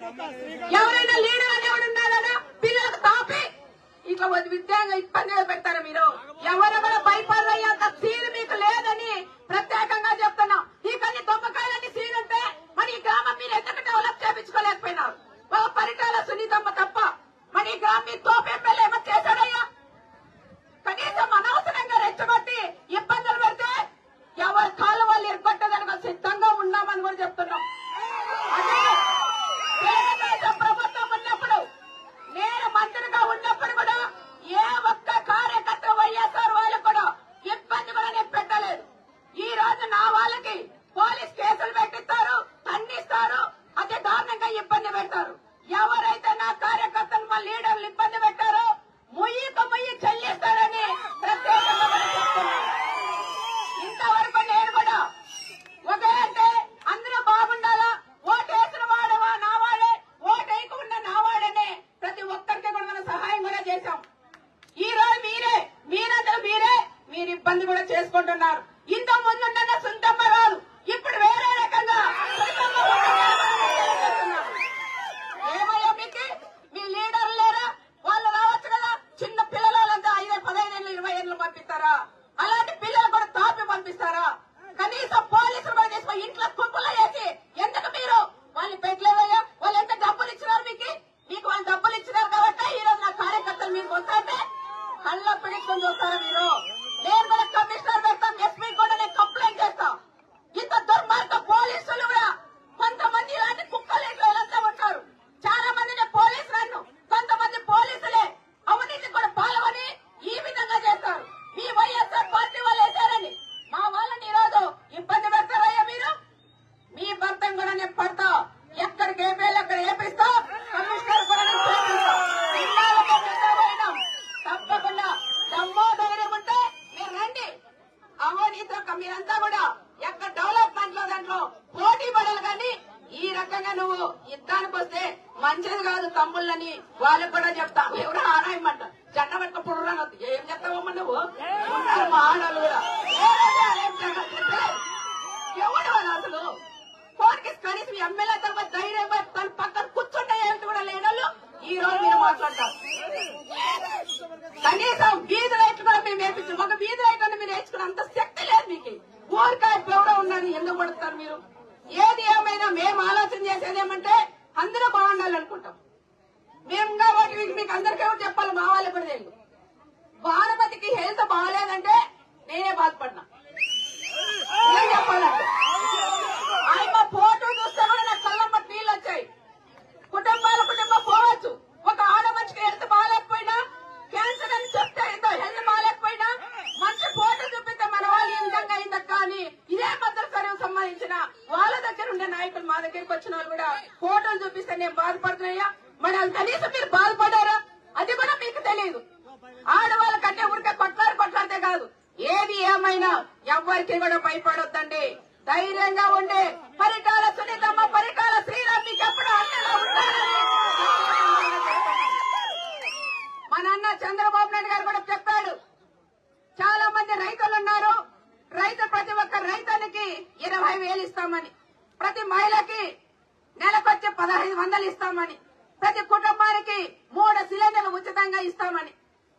ఎవరైనా లీడర్ అనేవాడు ఉన్నారా పిల్లలకు తాపి. ఇట్లా విద్యార్థులు ఇబ్బంది పెడతారా మీరు. ఎవరు కూడా భయపడరయ్యేంత సీన్ మీకు లేదని ప్రత్యేకంగా చెప్తున్నాం. ఈ కొన్ని దొంగకాయలన్నీ ఉంటే మరి ఈ గ్రామం మీరు ఎందుకంటే మీరంతా కూడా ఎక్కడ డెవలప్మెంట్లో దాంట్లో పోటీ పడాలి కానీ ఈ రకంగా నువ్వు యుద్ధానికి వస్తే మంచిది కాదు తమ్ముళ్ళని వాళ్ళకి కూడా చెప్తా. ఎవరు ఆనాయమంట జెండ పెట్ట పుర్రనొద్దు ఏం చెప్తావమ్మ నువ్వు? ఉన్నారు మా కూడా? ఎవడు వాళ్ళు అసలు? కోర్టుకి కనీసం ఎమ్మెల్యే తర్వాత ధైర్యం తన పక్కన కూర్చుంటే ఏమిటి కూడా లేనోళ్ళు ఈ రోజు మీరు మాట్లాడతారు. కనీసం వీధి లైట్లు కూడా మేము వేపించాం ఒక వీధి లైట్ అని మీరు వేసుకున్న అంత శక్తి మీకు. ఊరికాయ ఎవరో ఉన్నారు ఎందుకు పడుతున్నారు మీరు? ఏది ఏమైనా మేము ఆలోచన చేసేది ఏమంటే అందరూ బాగుండాలనుకుంటాం మేము కాబట్టి మీకు- అందరికీ ఎవరు చెప్పాలి మా వాళ్ళకి కూడా తెలియదు. భానుమతికి హెల్త్ బాగాలేదంటే నేనే బాధపడినా? ఏం చెప్పాలంటే ఆయన ఫోటో చూస్తే కూడా నాకు కళ్ళమ్మ నీళ్ళు వచ్చాయి కుటుంబాల కుటుంబం పోవచ్చు ఒక ఆడ మనిషికి హెల్త్ బాగాలేకపోయినా క్యాన్సర్ అని చెప్తే ఎంతో హెల్త్ బాగాలేకపోయినా మంచి ఫోటో చూపిస్తే మన వాళ్ళు ఈ విధంగా అయిందక్క అని ఇదే భద్ర సర్వీస్ సంబంధించిన వాళ్ళ దగ్గర ఉండే నాయకులు మా దగ్గరికి వచ్చిన వాళ్ళు కూడా ఫోటోలు చూపిస్తే నేను బాధపడుతున్నాయా మన కనీసం మీరు బాధపడారా అది కూడా మీకు తెలియదు. ఆడవాళ్ళ కంటే ఊరికే కొట్లాడి కొట్లాడితే కాదు. ఏది ఏమైనా ఎవ్వరికి కూడా భయపడొద్దండి. ధైర్యంగా ఉండే పరిటాల సునీతమ్మ పరికాల శ్రీరామ్ మీకు ఎప్పుడు అండగా ఉంటారని మన అన్న చంద్రబాబు నాయుడు గారు కూడా చెప్పాడు. చాలా మంది రైతులు ఉన్నారు. రైతు ప్రతి ఒక్క రైతానికి ఇరవై వేలు ఇస్తామని. ప్రతి మహిళకి నెలకొచ్చి పదహైదు వందలు ఇస్తామని ప్రతి కుటుంబానికి మూడు సిలిండర్లు ఉచితంగా ఇస్తామని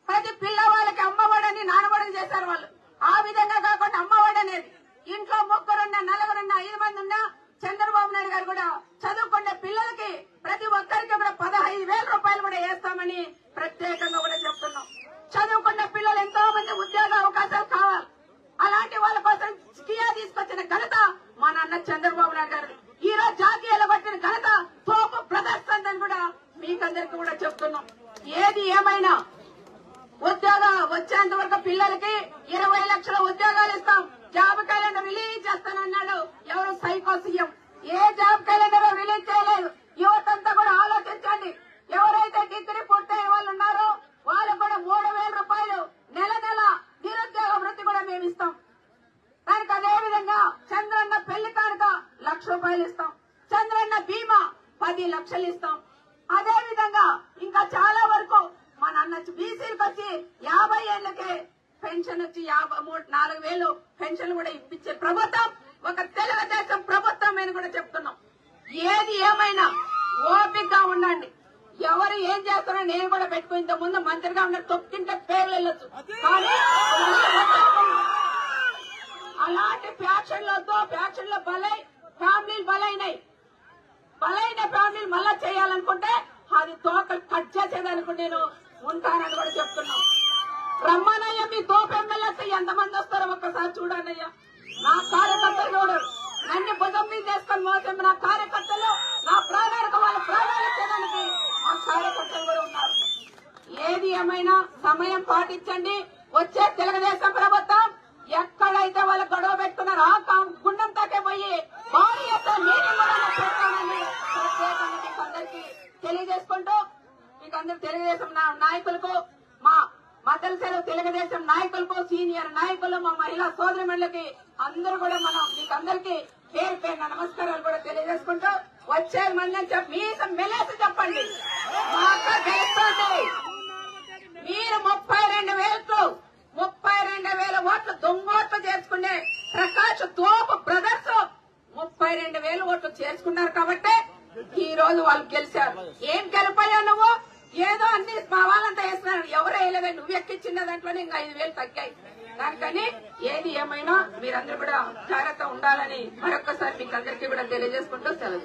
ప్రతి పిల్లవాళ్ళకి అమ్మఒడని నానబడని చేశారు వాళ్ళు. ఆ విధంగా కాకుండా అమ్మఒడి అనేది ఇంట్లో ముగ్గురున్నా నలుగురున్నా ఐదు మంది ఉన్నా చంద్రబాబు నాయుడు గారు కూడా చదువుకునే పిల్లలకి ప్రతి ఒక్కరికి కూడా పదహైదు వేల రూపాయలు కూడా వేస్తామని ప్రత్యేకంగా కూడా చెప్తున్నాం. చదువుకున్న పిల్లలు ఎంతో మంది ఉద్యోగ అవకాశాలు కావాలి. అలాంటి వాళ్ళ కోసం కియా తీసుకొచ్చిన ఘనత మా నాన్న చంద్రబాబు నాయుడు గారు ఈ రోజు జాతీయాలు పట్టిన ఘనత తోపు బ్రదర్స్ అని కూడా మీకందరికి కూడా చెప్తున్నాం ఏది ఏమైనా ఉద్యోగం వచ్చేంత వరకు పిల్లలకి ఇరవై లక్షల ఉద్యోగాలు ఇస్తాం. జాబ్ క్యాలెండర్ రిలీజ్ చేస్తానన్నాడు ఎవరు సైకో సీఎం. ఏ జాబ్ క్యాలెండర్ రిలీజ్ చేయలేదు. యువతంతా కూడా ఆలోచించండి. ఎవరైతే డిగ్రీ పూర్తయిన వాళ్ళు ఉన్నారో వాళ్ళు కూడా మూడు వేల రూపాయలు నెల నెల నిరుద్యోగ వృత్తి కూడా మేము ఇస్తాం. దానికి అదే విధంగా చంద్రన్న పెళ్ళి కానుక లక్ష రూపాయలు ఇస్తాం. చంద్రన్న బీమా పది లక్షలు ఇస్తాం. అదే విధంగా ఇంకా చాలా వరకు మా నాన్న బీసీలకు వచ్చి యాభై ఏళ్ళకే పెన్షన్ వచ్చి యాభై మూడు నాలుగు వేలు పెన్షన్ కూడా ఇప్పించే ప్రభుత్వం ఒక తెలుగుదేశం ప్రభుత్వం అని కూడా చెప్తున్నాం. ఏది ఏమైనా ఓపికగా ఉండండి. ఎవరు ఏం చేస్తారో నేను కూడా పెట్టుకుని ఇంత ముందు మంత్రిగా ఉన్న తొక్కింటే పేర్లు వెళ్ళొచ్చు. కానీ అలాంటి ఫ్యాక్షన్లతో ఫ్యాక్షన్లో బలై ఫ్యామిలీలు బలైనాయి. బలైన ఫ్యామిలీలు మళ్ళా చేయాలనుకుంటే అది తోకలు కట్ చేసేదానికి నేను ఉంటానని కూడా చెప్తున్నాం. రమ్మనయ్య మీ తోపు ఎమ్మెల్యేస్తే ఎంతమంది వస్తారో ఒక్కసారి చూడండి నా కార్యకర్తలు చూడరు నన్ను భుజం మీద చేసుకొని మోసం నా కార్యకర్తలు నా ప్రాణాలకు వాళ్ళ ప్రాణాలు ఇచ్చేదానికి మా కార్యకర్తలు కూడా ఉన్నారు. ఏది ఏమైనా సమయం పాటించండి. వచ్చే తెలుగుదేశం ప్రభుత్వం ఎక్కడైతే వాళ్ళు గొడవ పెట్టుకున్నారో ఆ గుండం తాకే పోయి భారీ ఎత్తున మీటింగ్ కూడా నేను పెడతానని ప్రత్యేకంగా మీకు అందరికీ తెలియజేసుకుంటూ మీకు అందరు తెలుగుదేశం నా- నాయకులకు మా మా తెలుగు తెలుగుదేశం నాయకులకు సీనియర్ నాయకులు మా మహిళా సోదరిమణులకి అందరూ కూడా మనం మీకు అందరికి పేరు పేరు నమస్కారాలు కూడా తెలియజేసుకుంటూ వచ్చే మళ్ళీ మీ చెప్పి మెలేసి వాళ్ళు రోజు వాళ్ళు గెలిచారు. ఏం గెలిపోయావు నువ్వు? ఏదో అన్ని మా వాళ్ళంతా వేస్తున్నారు. ఎవరు వేయలేదని నువ్వు ఎక్కించిన దాంట్లోనే ఇంకా ఐదు వేలు తగ్గాయి. దానికని ఏది ఏమైనా మీరందరూ కూడా జాగ్రత్త ఉండాలని మరొకసారి మీకు అందరికీ కూడా తెలియజేసుకుంటూ సెలవు.